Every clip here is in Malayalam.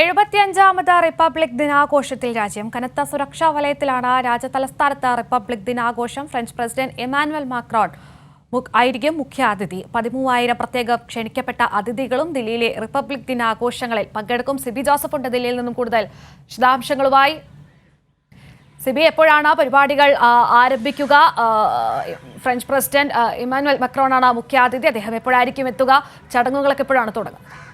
എഴുപത്തിയഞ്ചാമത് റിപ്പബ്ലിക് ദിനാഘോഷത്തിൽ രാജ്യം കനത്ത സുരക്ഷാ വലയത്തിലാണ് രാജ്യതലസ്ഥാനത്ത് റിപ്പബ്ലിക് ദിനാഘോഷം. ഫ്രഞ്ച് പ്രസിഡന്റ് എമാനുവൽ മാക്രോൺ ആയിരിക്കും മുഖ്യാതിഥി. പതിമൂവായിരം പ്രത്യേക ക്ഷണിക്കപ്പെട്ട അതിഥികളും ദില്ലിയിലെ റിപ്പബ്ലിക് ദിനാഘോഷങ്ങളിൽ പങ്കെടുക്കും. സിബി ജോസഫ് ഉണ്ട് ദില്ലിയിൽ നിന്നും കൂടുതൽ വിശദാംശങ്ങളുമായി. സിബി എപ്പോഴാണ് പരിപാടികൾ ആരംഭിക്കുക? ഫ്രഞ്ച് പ്രസിഡന്റ് ഇമാനുവൽ മക്രോണാണ് മുഖ്യാതിഥി. അദ്ദേഹം എപ്പോഴായിരിക്കും എത്തുക? ചടങ്ങുകളൊക്കെ എപ്പോഴാണ് തുടങ്ങുന്നത്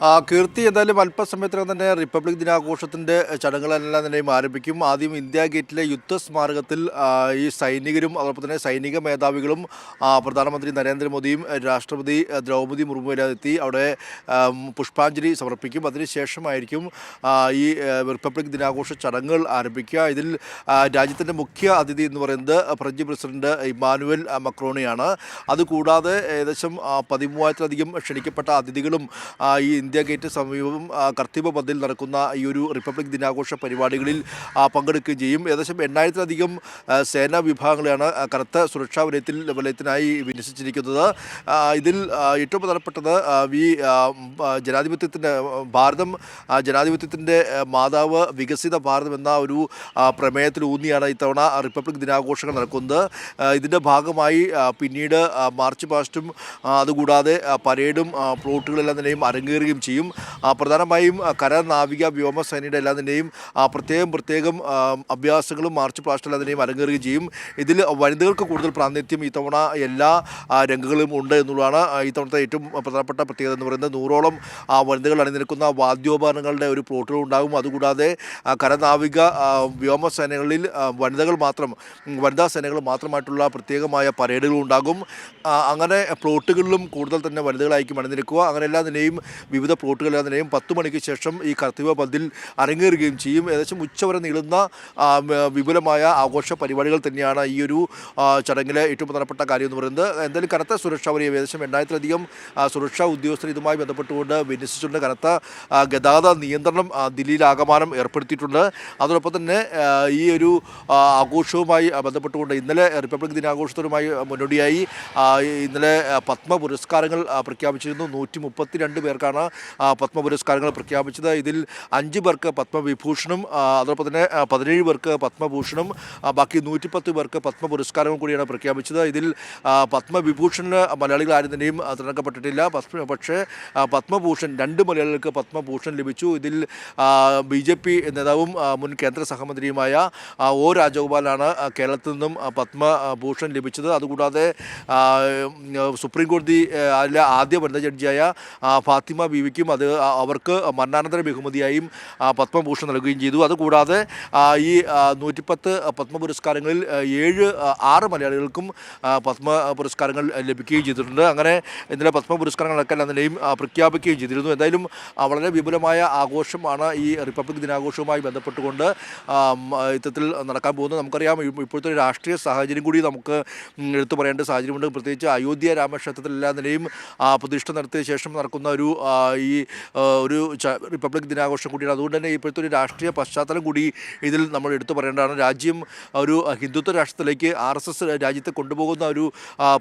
കീർത്തി എന്തായാലും അല്പസമയത്തിനകം തന്നെ റിപ്പബ്ലിക് ദിനാഘോഷത്തിന്റെ ചടങ്ങുകളെല്ലാം തന്നെയും ആരംഭിക്കും. ആദ്യം ഇന്ത്യ ഗേറ്റിലെ യുദ്ധസ്മാരകത്തിൽ ഈ സൈനികരും അതോടൊപ്പം തന്നെ സൈനിക മേധാവികളും പ്രധാനമന്ത്രി നരേന്ദ്രമോദിയും രാഷ്ട്രപതി ദ്രൗപദി മുർമുവിലും അവിടെ പുഷ്പാഞ്ജലി സമർപ്പിക്കും. അതിനുശേഷമായിരിക്കും ഈ റിപ്പബ്ലിക് ദിനാഘോഷ ചടങ്ങുകൾ ആരംഭിക്കുക. ഇതിൽ രാജ്യത്തിന്റെ മുഖ്യ അതിഥി എന്ന് പറയുന്നത് ഫ്രഞ്ച് പ്രസിഡന്റ് ഇമാനുവൽ ആ, മക്രോണിയാണ്. അതുകൂടാതെ ഏകദേശം പതിമൂവായിരത്തിലധികം ക്ഷണിക്കപ്പെട്ട അതിഥികളും ഈ ഇന്ത്യ ഗേറ്റ് സമീപം കർത്തിവ പദ്ധതിയിൽ നടക്കുന്ന ഈ ഒരു റിപ്പബ്ലിക് ദിനാഘോഷ പരിപാടികളിൽ പങ്കെടുക്കുകയും ചെയ്യും. ഏകദേശം എണ്ണായിരത്തിലധികം സേനാ വിഭാഗങ്ങളെയാണ് കറുത്ത സുരക്ഷാ വലയത്തിൽ വലയത്തിനായി വിന്യസിച്ചിരിക്കുന്നത്. ഇതിൽ ഏറ്റവും പ്രധാനപ്പെട്ടത് വി ജനാധിപത്യത്തിന്റെ ഭാരതം ജനാധിപത്യത്തിന്റെ മാതാവ് വികസിത ഭാരതം എന്ന ഒരു പ്രമേയത്തിൽ ഊന്നിയാണ് ഇത്തവണ റിപ്പബ്ലിക് ദിനാഘോഷങ്ങൾ നടക്കുന്നത്. ഇതിന്റെ ഭാഗമായി പിന്നീട് മാർച്ച് പാസ്റ്റും അതുകൂടാതെ പരേഡും പ്ലോട്ടുകളെല്ലാം തന്നെയും അരങ്ങേറുകയും ചെയ്യും. ആ, പ്രധാനമായും കര നാവിക വ്യോമസേനയുടെ എല്ലാത്തിന്റെയും പ്രത്യേകം പ്രത്യേകം അഭ്യാസങ്ങളും മാർച്ച് പാസ്റ്റും അതിനെയും അരങ്ങേറുകയും ചെയ്യും. ഇതിൽ വനിതകൾക്ക് കൂടുതൽ പ്രാതിനിധ്യം ഇത്തവണ എല്ലാ രംഗങ്ങളും ഉണ്ട് എന്നുള്ളതാണ് ഇത്തവണത്തെ ഏറ്റവും പ്രധാനപ്പെട്ട പ്രത്യേകത എന്ന് പറയുന്നത്. നൂറോളം വനിതകൾ അണിനിരക്കുന്ന വാദ്യോപകരണങ്ങളുടെ ഒരു പ്ലോട്ടുകൾ ഉണ്ടാകും. അതുകൂടാതെ കരനാവിക വ്യോമസേനകളിൽ വനിതകൾ മാത്രം വനിതാ സേനകൾ മാത്രമായിട്ടുള്ള പ്രത്യേകമായ പരേഡുകൾ ഉണ്ടാകും. അങ്ങനെ പ്ലോട്ടുകളിലും കൂടുതൽ തന്നെ വനിതകളായിരിക്കും അണിനിരക്കുക. അങ്ങനെ എല്ലാം വിവിധ പ്ലോട്ടുകളെല്ലാം നിലയും പത്ത് മണിക്ക് ശേഷം ഈ കർത്തവ്യ പന്തിൽ അരങ്ങേറുകയും ചെയ്യും. ഏകദേശം ഉച്ചവരെ നീളുന്ന വിപുലമായ ആഘോഷ പരിപാടികൾ തന്നെയാണ് ഈ ഒരു ചടങ്ങിലെ ഏറ്റവും പ്രധാനപ്പെട്ട കാര്യം എന്ന് പറയുന്നത്. എന്തായാലും കനത്ത സുരക്ഷാ വലയം ഏകദേശം എണ്ണായിരത്തിലധികം സുരക്ഷാ ഉദ്യോഗസ്ഥർ ഇതുമായി ബന്ധപ്പെട്ടുകൊണ്ട് വിന്യസിച്ചിട്ടുണ്ട്. കനത്ത ഗതാഗത നിയന്ത്രണം ദില്ലിയിൽ ആകമാനം ഏർപ്പെടുത്തിയിട്ടുണ്ട്. അതോടൊപ്പം തന്നെ ഈ ഒരു ആഘോഷവുമായി ബന്ധപ്പെട്ടുകൊണ്ട് ഇന്നലെ റിപ്പബ്ലിക് ദിനാഘോഷത്തോടുമായി മുന്നോടിയായി ഇന്നലെ പത്മ പുരസ്കാരങ്ങൾ പ്രഖ്യാപിച്ചിരുന്നു. നൂറ്റി മുപ്പത്തിരണ്ട് പേർക്കാണ് പത്മ പുരസ്കാരങ്ങൾ പ്രഖ്യാപിച്ചത്. ഇതിൽ അഞ്ച് പേർക്ക് പത്മവിഭൂഷണും അതോടൊപ്പം തന്നെ പതിനേഴ് പേർക്ക് പത്മഭൂഷണും ബാക്കി നൂറ്റിപ്പത്ത് പേർക്ക് പത്മ പുരസ്കാരവും കൂടിയാണ് പ്രഖ്യാപിച്ചത്. ഇതിൽ പത്മവിഭൂഷണിന് മലയാളികൾ ആരും തന്നെയും തിരഞ്ഞെടുക്കപ്പെട്ടിട്ടില്ല പക്ഷേ പത്മഭൂഷൺ രണ്ട് മലയാളികൾക്ക് പത്മഭൂഷൺ ലഭിച്ചു. ഇതിൽ ബി ജെ പി നേതാവും മുൻ കേന്ദ്ര സഹമന്ത്രിയുമായ ഒ രാജഗോപാലാണ് കേരളത്തിൽ നിന്നും പത്മഭൂഷൺ ലഭിച്ചത്. അതുകൂടാതെ സുപ്രീം കോടതി അതിലെ ആദ്യ വനിതാ ജഡ്ജിയായ ഫാത്തിമ ഫാത്തിമ ബീവിക്കും അത് അവർക്ക് മരണാനന്തര ബഹുമതിയായും പത്മഭൂഷൺ നൽകുകയും ചെയ്തു. അതുകൂടാതെ ഈ നൂറ്റിപ്പത്ത് പത്മ പുരസ്കാരങ്ങളിൽ ഏഴ് ആറ് മലയാളികൾക്കും പത്മ പുരസ്കാരങ്ങൾ ലഭിക്കുകയും ചെയ്തിട്ടുണ്ട്. അങ്ങനെ ഇന്നലെ പത്മ പുരസ്കാരങ്ങളൊക്കെ അതിനെയും പ്രഖ്യാപിക്കുകയും ചെയ്തിരുന്നു. എന്തായാലും വളരെ വിപുലമായ ആഘോഷമാണ് ഈ റിപ്പബ്ലിക് ദിനാഘോഷവുമായി ബന്ധപ്പെട്ടുകൊണ്ട് യുദ്ധത്തിൽ നടക്കാൻ പോകുന്നത്. നമുക്കറിയാം ഇപ്പോഴത്തെ രാഷ്ട്രീയ സാഹചര്യം കൂടി നമുക്ക് എടുത്തു പറയേണ്ട സാഹചര്യമുണ്ട്. പ്രത്യേകിച്ച് അയോധ്യ രാമക്ഷേത്രത്തിലെല്ലാം എല്ലാ നിലയും പ്രതിഷ്ഠ നടത്തിയ ശേഷം നടക്കുന്ന ഒരു ഈ ഒരു റിപ്പബ്ലിക് ദിനാഘോഷം കൂടിയാണ്. അതുകൊണ്ട് തന്നെ ഇപ്പോഴത്തെ ഒരു രാഷ്ട്രീയ പശ്ചാത്തലം കൂടി ഇതിൽ നമ്മൾ എടുത്തു പറയേണ്ടതാണ്. രാജ്യം ഒരു ഹിന്ദുത്വ രാഷ്ട്രത്തിലേക്ക് ആർ എസ് എസ് രാജ്യത്തെ കൊണ്ടുപോകുന്ന ഒരു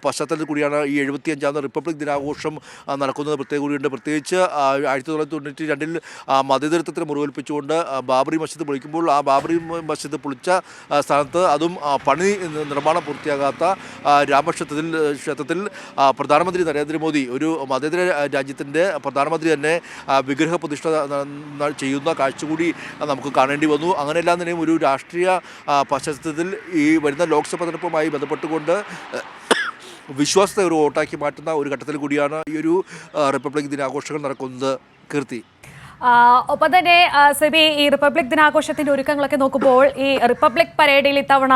പശ്ചാത്തലത്തിൽ കൂടിയാണ് ഈ എഴുപത്തിയഞ്ചാമത് റിപ്പബ്ലിക് ദിനാഘോഷം നടക്കുന്നത്. പ്രത്യേക കൂടിയുണ്ട് പ്രത്യേകിച്ച് ആയിരത്തി തൊള്ളായിരത്തി തൊണ്ണൂറ്റി രണ്ടിൽ മതേതരത്വത്തിന് മുറിവേൽപ്പിച്ചുകൊണ്ട് ബാബറി മസ്ജിദ് പൊളിക്കുമ്പോൾ ആ ബാബറി മസ്ജിദ് പൊളിച്ച സ്ഥാനത്ത് അതും പണി നിർമ്മാണം പൂർത്തിയാകാത്ത രാമക്ഷേത്രത്തിൽ ക്ഷേത്രത്തിൽ പ്രധാനമന്ത്രി നരേന്ദ്രമോദി ഒരു മതേതര രാജ്യത്തിന്റെ പ്രധാനമന്ത്രി തന്നെ ആ, വിഗ്രഹ പ്രതിഷ്ഠ ചെയ്യുന്ന കാഴ്ച കൂടി നമുക്ക് കാണേണ്ടി വന്നു. അങ്ങനെയെല്ലാം തന്നെയും ഒരു രാഷ്ട്രീയ പശ്ചാത്തലത്തിൽ ഈ വരുന്ന ലോക്സഭ തെരഞ്ഞെടുപ്പുമായി ബന്ധപ്പെട്ടുകൊണ്ട് വിശ്വാസത്തെ ഒരു വോട്ടാക്കി മാറ്റുന്ന ഒരു ഘട്ടത്തിൽ കൂടിയാണ് ഈ ഒരു റിപ്പബ്ലിക് ദിനാഘോഷങ്ങൾ നടക്കുന്നത്. കീർത്തി. ഒപ്പം തന്നെ സെബി ഈ റിപ്പബ്ലിക് ദിനാഘോഷത്തിന്റെ ഒരുക്കങ്ങളൊക്കെ നോക്കുമ്പോൾ ഈ റിപ്പബ്ലിക് പരേഡിൽ ഇത്തവണ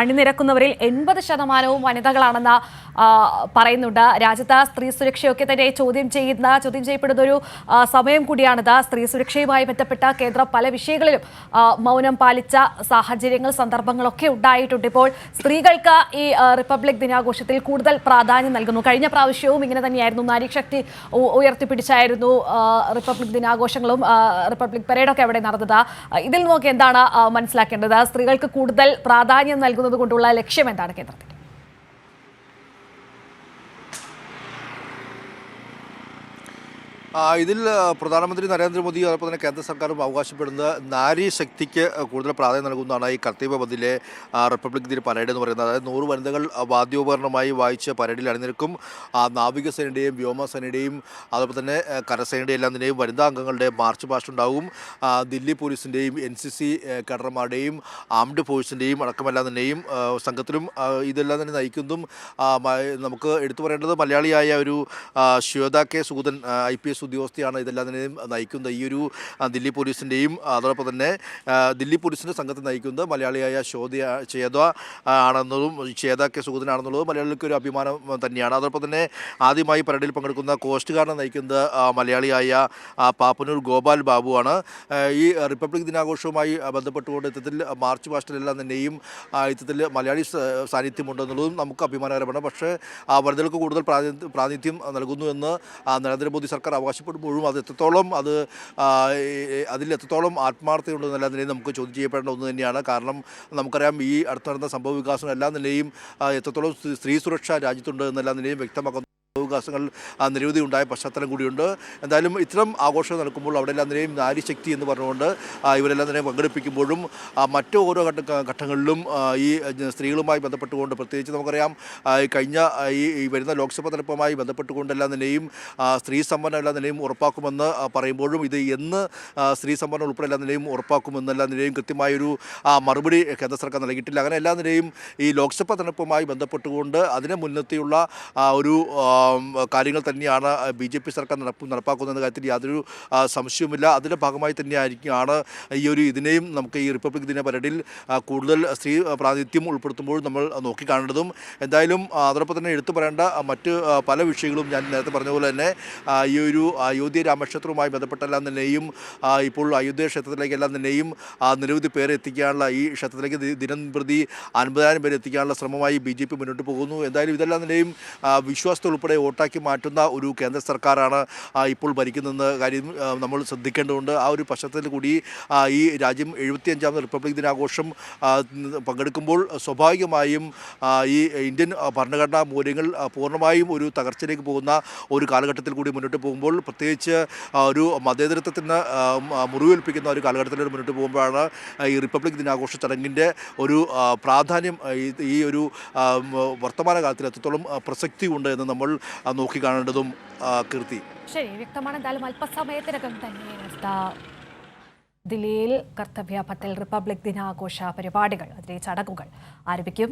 അണിനിരക്കുന്നവരിൽ എൺപത് ശതമാനവും വനിതകളാണെന്ന് പറയുന്നുണ്ട്. രാജ്യത്ത് സ്ത്രീ സുരക്ഷയൊക്കെ തന്നെ ചോദ്യം ചെയ്യുന്ന ചോദ്യം ചെയ്യപ്പെടുന്ന ഒരു സമയം കൂടിയാണിത്. സ്ത്രീ സുരക്ഷയുമായി ബന്ധപ്പെട്ട കേന്ദ്രം പല വിഷയങ്ങളിലും മൗനം പാലിച്ച സാഹചര്യങ്ങൾ സന്ദർഭങ്ങളൊക്കെ ഉണ്ടായിട്ടുണ്ട്. ഇപ്പോൾ സ്ത്രീകൾക്ക് ഈ റിപ്പബ്ലിക് ദിനാഘോഷത്തിൽ കൂടുതൽ പ്രാധാന്യം നൽകുന്നു. കഴിഞ്ഞ പ്രാവശ്യവും ഇങ്ങനെ തന്നെയായിരുന്നു. നാരീശക്തി ശക്തി ഉയർത്തിപ്പിടിച്ചായിരുന്നു റിപ്പബ്ലിക് ദിനാഘോഷങ്ങളും റിപ്പബ്ലിക് പരേഡൊക്കെ അവിടെ നടന്നത്. ഇതിൽ നോക്കി എന്താണ് മനസ്സിലാക്കേണ്ടത്? സ്ത്രീകൾക്ക് കൂടുതൽ പ്രാധാന്യം നൽകുന്നത് കൊണ്ടുള്ള ലക്ഷ്യം എന്താണ് കേന്ദ്രത്തിൽ? ഇതിൽ പ്രധാനമന്ത്രി നരേന്ദ്രമോദി അതോടൊപ്പം തന്നെ കേന്ദ്ര സർക്കാരും അവകാശപ്പെടുന്ന നാരി ശക്തിക്ക് കൂടുതൽ പ്രാധാന്യം നൽകുന്നതാണ് ഈ കർത്തീവ പതിലെ റിപ്പബ്ലിക് ദിന പരേഡ് എന്ന് പറയുന്നത്. അതായത് നൂറ് വനിതകൾ വാദ്യോപകരണമായി വായിച്ച പരേഡിൽ അണിനിരക്കും. നാവികസേനയുടെയും വ്യോമസേനയുടെയും അതോടൊപ്പം തന്നെ കരസേനയുടെയും എല്ലാം തന്നെയും വനിതാ അംഗങ്ങളുടെ മാർച്ച് പാസ്റ്റ് ഉണ്ടാവും ദില്ലി പോലീസിന്റെയും എൻ സി സി കേഡർമാരുടെയും ആംഡ് ഫോഴ്സിന്റെയും അടക്കമെല്ലാം തന്നെയും സംഘത്തിലും ഇതെല്ലാം തന്നെ നയിക്കുന്നതും നമുക്ക് എടുത്തു പറയേണ്ടത് മലയാളിയായ ഒരു Shweta K. Sudan I P S ഉദ്യോഗസ്ഥയാണ് ഇതെല്ലാം തന്നെയും നയിക്കുന്നത്. ഈ ഒരു ദില്ലി പോലീസിന്റെയും അതോടൊപ്പം തന്നെ ദില്ലി പോലീസിന്റെ സംഘത്തെ നയിക്കുന്നത് മലയാളിയായ ശോധ ചേത ആണെന്നതും ചേത കെ സുഗതനാണെന്നുള്ളതും മലയാളികൾക്ക് ഒരു അഭിമാനം തന്നെയാണ്. അതോടൊപ്പം തന്നെ ആദ്യമായി പരേഡിൽ പങ്കെടുക്കുന്ന കോസ്റ്റ് ഗാർഡിനെ നയിക്കുന്നത് മലയാളിയായ പാപ്പനൂർ ഗോപാൽ ബാബുവാണ്. ഈ റിപ്പബ്ലിക് ദിനാഘോഷവുമായി ബന്ധപ്പെട്ടുകൊണ്ട് ഇത്തരത്തിൽ മാർച്ച് പാസ്റ്റിലെല്ലാം തന്നെയും ഇത്തരത്തിൽ മലയാളി സാന്നിധ്യമുണ്ടെന്നുള്ളതും നമുക്ക് അഭിമാനകരമാണ്. പക്ഷേ വനിതകൾക്ക് കൂടുതൽ പ്രാതി- പ്രാതിനിധ്യം നൽകുന്നു എന്ന് നരേന്ദ്രമോദി സർക്കാർ അവകാശപ്പെടുമ്പോഴും അത് എത്രത്തോളം അത് അതിൽ എത്രത്തോളം ആത്മാർത്ഥതയുണ്ടെന്നല്ല നിലയിൽ നമുക്ക് ചോദ്യം ചെയ്യപ്പെടേണ്ട ഒന്ന് തന്നെയാണ്. കാരണം നമുക്കറിയാം ഈ അടുത്ത് നടന്ന സംഭവ വികാസം എല്ലാ നിലയും എത്രത്തോളം സ്ത്രീ സുരക്ഷ രാജ്യത്തുണ്ട് എന്നെല്ലാ നിലയും വ്യക്തമാക്കുന്നു. ആ, നിരവധി ഉണ്ടായ പശ്ചാത്തലം കൂടിയുണ്ട്. എന്തായാലും ഇത്തരം ആഘോഷം നടക്കുമ്പോൾ അവിടെ എല്ലാം നിലയും നാരിശക്തി എന്ന് പറഞ്ഞുകൊണ്ട് ഇവരെല്ലാം തന്നെ പങ്കെടുപ്പിക്കുമ്പോഴും മറ്റു ഓരോ ഘട്ട ഘട്ടങ്ങളിലും ഈ സ്ത്രീകളുമായി ബന്ധപ്പെട്ടുകൊണ്ട് പ്രത്യേകിച്ച് നമുക്കറിയാം കഴിഞ്ഞ ഈ വരുന്ന ലോക്സഭാ തെരഞ്ഞെടുപ്പുമായി ബന്ധപ്പെട്ടുകൊണ്ടെല്ലാം നിലയും സ്ത്രീ സംവരണം എല്ലാ നിലയും ഉറപ്പാക്കുമെന്ന് പറയുമ്പോഴും ഇത് എന്ന് സ്ത്രീ സംവരണം ഉൾപ്പെടെ എല്ലാ നിലയും ഉറപ്പാക്കുമെന്നെല്ലാം നിലയും കൃത്യമായൊരു മറുപടി കേന്ദ്ര സർക്കാർ നൽകിയിട്ടില്ല. അങ്ങനെ എല്ലാ നിലയും ഈ ലോക്സഭാ തെരഞ്ഞെടുപ്പുമായി ബന്ധപ്പെട്ടുകൊണ്ട് അതിനെ മുൻനിർത്തിയുള്ള ഒരു കാര്യങ്ങൾ തന്നെയാണ് ബി ജെ പി സർക്കാർ നടപ്പ് നടപ്പാക്കുന്ന കാര്യത്തിൽ യാതൊരു സംശയവുമില്ല. അതിന്റെ ഭാഗമായി തന്നെയായിരിക്കുകയാണ് ഈ ഒരു ഇതിനെയും നമുക്ക് ഈ റിപ്പബ്ലിക് ദിന പരേഡിൽ കൂടുതൽ സ്ത്രീ പ്രാതിനിധ്യം ഉൾപ്പെടുത്തുമ്പോൾ നമ്മൾ നോക്കിക്കാണേണ്ടതും. എന്തായാലും അതോടൊപ്പം തന്നെ എടുത്തു പറയേണ്ട മറ്റ് പല വിഷയങ്ങളും ഞാൻ നേരത്തെ പറഞ്ഞ പോലെ തന്നെ ഈ ഒരു അയോധ്യ രാമക്ഷേത്രവുമായി ബന്ധപ്പെട്ടെല്ലാം തന്നെയും ഇപ്പോൾ അയോധ്യ ക്ഷേത്രത്തിലേക്കെല്ലാം തന്നെയും നിരവധി പേരെ എത്തിക്കാനുള്ള ഈ ക്ഷേത്രത്തിലേക്ക് ദിനം പ്രതി അൻപതിനായിരം പേരെ എത്തിക്കാനുള്ള ശ്രമമായി ബി മുന്നോട്ട് പോകുന്നു. എന്തായാലും ഇതെല്ലാം തന്നെയും വിശ്വാസത്തെ ഉൾപ്പെടെ വോട്ടാക്കി മാറ്റുന്ന ഒരു കേന്ദ്ര സർക്കാരാണ് ഇപ്പോൾ ഭരിക്കുന്നതെന്ന് കാര്യം നമ്മൾ ശ്രദ്ധിക്കേണ്ടതുണ്ട്. ആ ഒരു പശ്ചാത്തലത്തിൽ കൂടി ഈ രാജ്യം എഴുപത്തിയഞ്ചാമത് റിപ്പബ്ലിക് ദിനാഘോഷം പങ്കെടുക്കുമ്പോൾ സ്വാഭാവികമായും ഈ ഇന്ത്യൻ ഭരണഘടനാ മൂല്യങ്ങൾ പൂർണമായും ഒരു തകർച്ചയിലേക്ക് പോകുന്ന ഒരു കാലഘട്ടത്തിൽ കൂടി മുന്നോട്ട് പോകുമ്പോൾ പ്രത്യേകിച്ച് ഒരു മതേതരത്വത്തിന് മുറിവേൽപ്പിക്കുന്ന ഒരു കാലഘട്ടത്തിലൂടെ മുന്നോട്ട് പോകുമ്പോഴാണ് ഈ റിപ്പബ്ലിക് ദിനാഘോഷ ചടങ്ങിന്റെ ഒരു പ്രാധാന്യം ഈ- ഒരു ആ, മ- വർത്തമാന കാലത്തിൽ എത്രത്തോളം ആ, പ്രസക്തി ഉണ്ട് എന്ന് നമ്മൾ നോക്കിക്കാണേണ്ടതും കാണേണ്ടതും കീർത്തി. ശരി വ്യക്തമാണ് എന്തായാലും അല്പസമയത്തിനകം തന്നെ ദില്ലിയിൽ കർത്തവ്യ പത്തിൽ റിപ്പബ്ലിക് ദിനാഘോഷ പരിപാടികൾ അതിലെ ചടങ്ങുകൾ ആരംഭിക്കും.